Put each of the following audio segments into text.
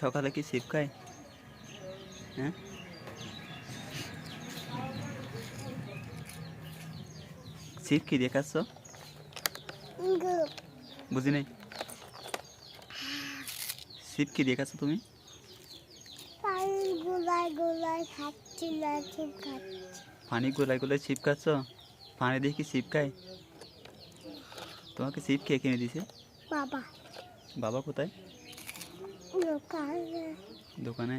সকালে কি ছিপ খায়? হ্যাঁ? ছিপ কি দিয়ে খাচ্ছ? বুঝি নাই। ছিপ কি দিয়ে খাচ্ছ তুমি? পানি গোলায় গোলায় পানি ছিপ খাচ্ছ? পানি দিয়ে কি ছিপ খায়? তোমাকে ছিপ কে কিনে দিছে? বাবা। বাবা কোথায়? দোকানে?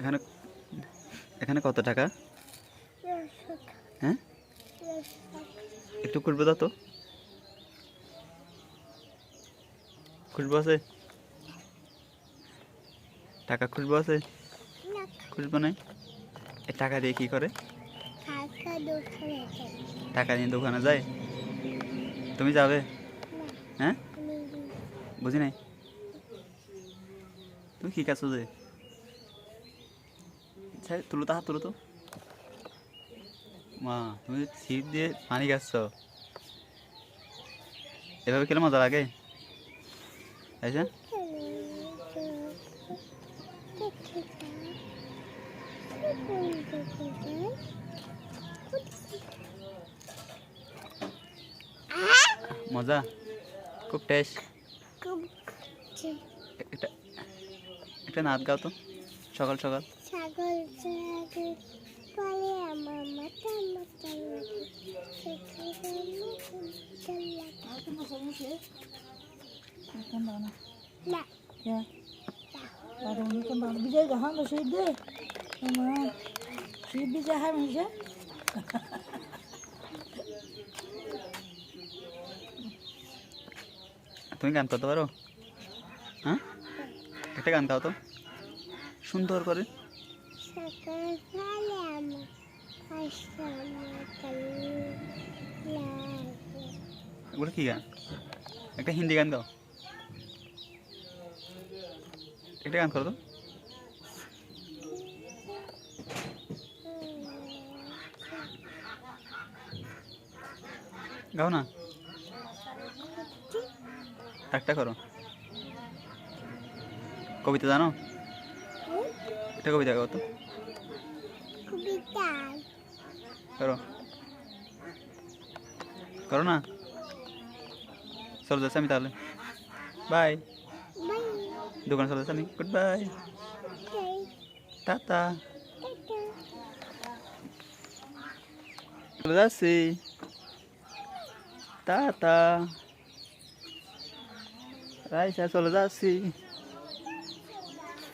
এখানে এখানে কত টাকা? হ্যাঁ? একটু খুঁজবো দাও তো। খুলবো আছে? টাকা খুলবো আছে? না খুলবো নাই? এ টাকা দিয়ে কি করে? টাকা নিয়ে দোকানে যায়? তুমি যাবে? হ্যাঁ? বুঝি নাই? তুমি কি কাছো যে তুলো তো হাত তুলো তো। মা, তুমি ছিপ দিয়ে পানি খাচ্ছ এভাবে খেলে মজা লাগে? আচ্ছা মজা? খুব টেস্ট একটা একটা নাচ গাও তো সকাল সকাল। ছাগল ছাগল আমার মাথা মাথা তুমি গান করতে পারো? হ্যাঁ? একটা গান গাও তো। সুন্দর করে। ওগুলো কি গান? একটা হিন্দি গান গাও একটা গান করো তো। গাও না। একটা করো। কবিতা জানো একটা কবিতা গাও তো। কবিতা। করো। করো না? চলো যাচ্ছি আমি তাহলে। বাই। বাই। দোকানে চলে যাচ্ছি আমি। গুড বাই বাই টাটা। টাটা। চলে যাচ্ছি। টাটা। রাইসা চলে যাচ্ছি।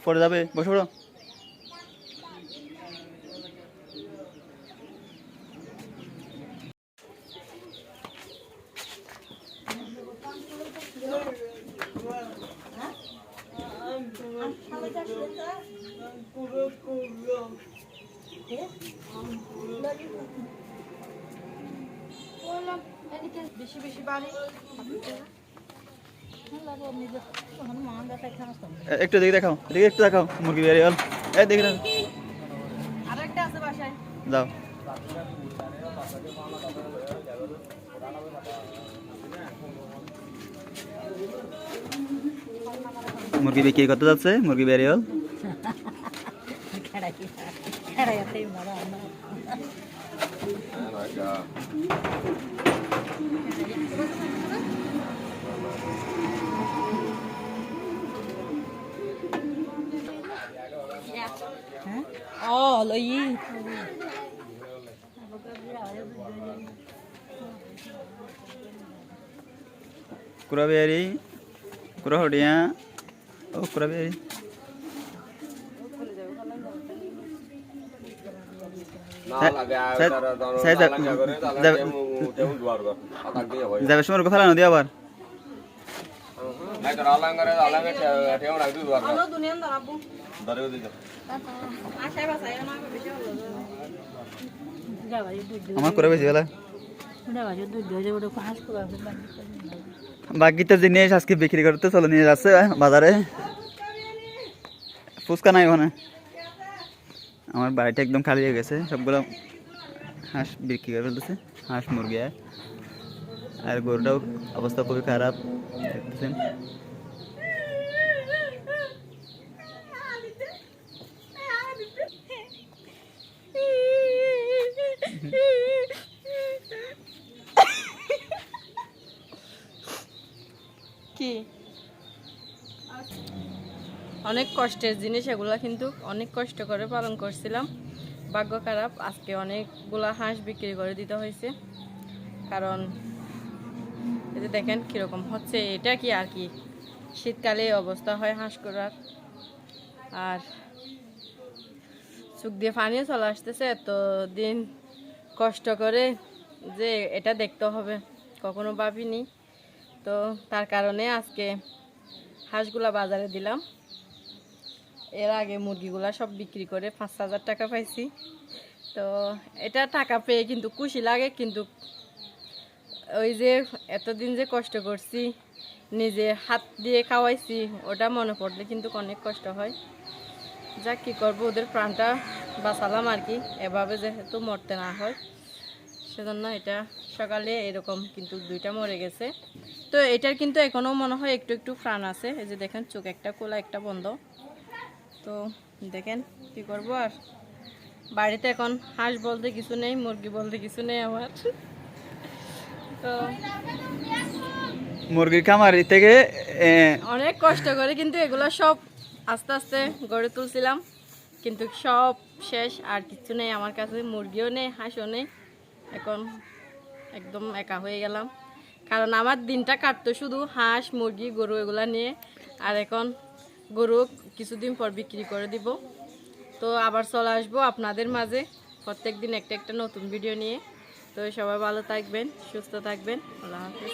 পরে যাবে। বসে পড়ো। বেশি বেশি বাড়ি নিজে তখন মহাঙ্গা তাই খাওয়াতাম এ- একটু দেখে দেখাও দেখে একটু দেখাও মুরগি বেরিয়ে হল এই দেখে বাসায়। যাও মুরগি বিক্রি করতে যাচ্ছে মুরগি বেরিয়ে গেল। ও লই কুড়া বেরি কুড়া হডিয়া ও কুড়া বেরি যাবে সময় ফেলানো দিয়ে আবার হলো দুনিয়া দাঁড়াবো আশায় বাসায় না বেশি হলো যাবাই দুধ আমার করে বেশি বেলা বাকিতে জিনিস আজকে বিক্রি করতে, চলে নিয়ে যাচ্ছে বাজারে। ফুচকা নাই ওখানে। আমার বাড়িটা একদম খালি হয়ে গেছে, সবগুলো হাঁস বিক্রি করে ফেলতেছে, হাঁস মুরগি আর গরুটাও অবস্থা খুবই খারাপ, দেখতেছেন। কি? অনেক কষ্টের জিনিস এগুলা কিন্তু অনেক কষ্ট করে পালন করছিলাম। ভাগ্য খারাপ, আজকে অনেকগুলা হাঁস বিক্রি করে দিতে হয়েছে। কারণ এতে দেখেন কীরকম হচ্ছে, এটা কি আর কি? শীতকালে অবস্থা হয় হাঁস করার আর চোখ দিয়ে পানিও চলে আসতেছে এত দিন কষ্ট করে যে এটা দেখতে হবে, কখনো ভাবিনি। তো তার কারণে আজকে হাঁসগুলা বাজারে দিলাম। এর আগে মুরগিগুলা সব বিক্রি করে পাঁচ হাজার টাকা পাইছি। তো এটা টাকা পেয়ে কিন্তু খুশি লাগে, কিন্তু ওই যে এতদিন যে কষ্ট করছি, নিজে হাত দিয়ে খাওয়াইছি, ওটা মনে পড়লে কিন্তু অনেক কষ্ট হয়। যা কি করব ওদের প্রাণটা বাঁচালাম আর কি। এভাবে যেহেতু মরতে না হয় সেজন্য এটা সকালে এরকম কিন্তু দুইটা মরে গেছে। তো এটার কিন্তু এখনও মনে হয় একটু একটু প্রাণ আছে। এই যে দেখেন চোখ একটা খোলা একটা বন্ধ। তো দেখেন কি করব আর? বাড়িতে এখন হাঁস বলতে কিছু নেই মুরগি বলতে কিছু নেই আমার। তো মুরগির খামার থেকে অনেক কষ্ট করে কিন্তু এগুলো সব আস্তে আস্তে গড়ে তুলছিলাম, কিন্তু সব শেষ, আর কিছু নেই আমার কাছে, মুরগিও নেই, হাঁসও নেই। এখন একদম একা হয়ে গেলাম। কারণ আমার দিনটা কাটতো শুধু হাঁস, মুরগি, গরু এগুলা নিয়ে। আর এখন গরু কিছুদিন পর বিক্রি করে দিব। তো আবার চলে আসব আপনাদের মাঝে প্রত্যেক দিন একটা একটা নতুন ভিডিও নিয়ে। তো সবাই ভালো থাকবেন, সুস্থ থাকবেন। আল্লাহ হাফিজ।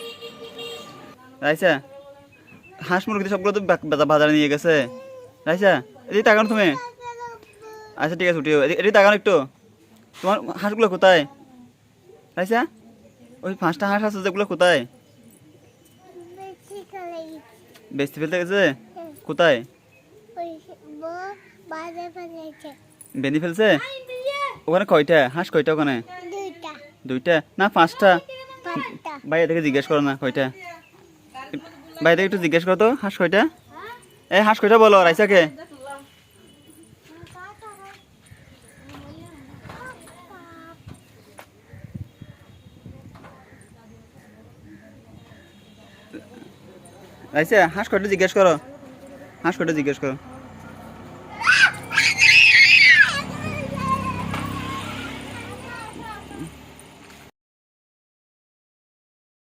রাইসা হাঁস, মুরগি সবগুলো তো বাজারে নিয়ে গেছে। রাইসা এদিকে তাকানো তুমি। আচ্ছা ঠিক আছে উঠিও এদি- এদিকে তাকানো একটু। তোমার হাঁসগুলো কোথায় রাইসা ওই পাঁচটা হাঁস আছে যেগুলো কোথায় বেচতে ফেলতে গেছে কোথায় বেঁধে ফেলছে? ওখানে কয়টা? হাঁস কয়টা ওখানে? দুইটা। না, পাঁচটা। ভাই থেকে জিজ্ঞেস করো না, কয়টা? ভাই থেকে একটু জিজ্ঞেস করো তো হাঁস কয়টা? এই হাঁস কইটা বলো রাইসাকে রাইসা হাঁস কয়টা জিজ্ঞেস করো? হাঁস কটা জিজ্ঞেস করো?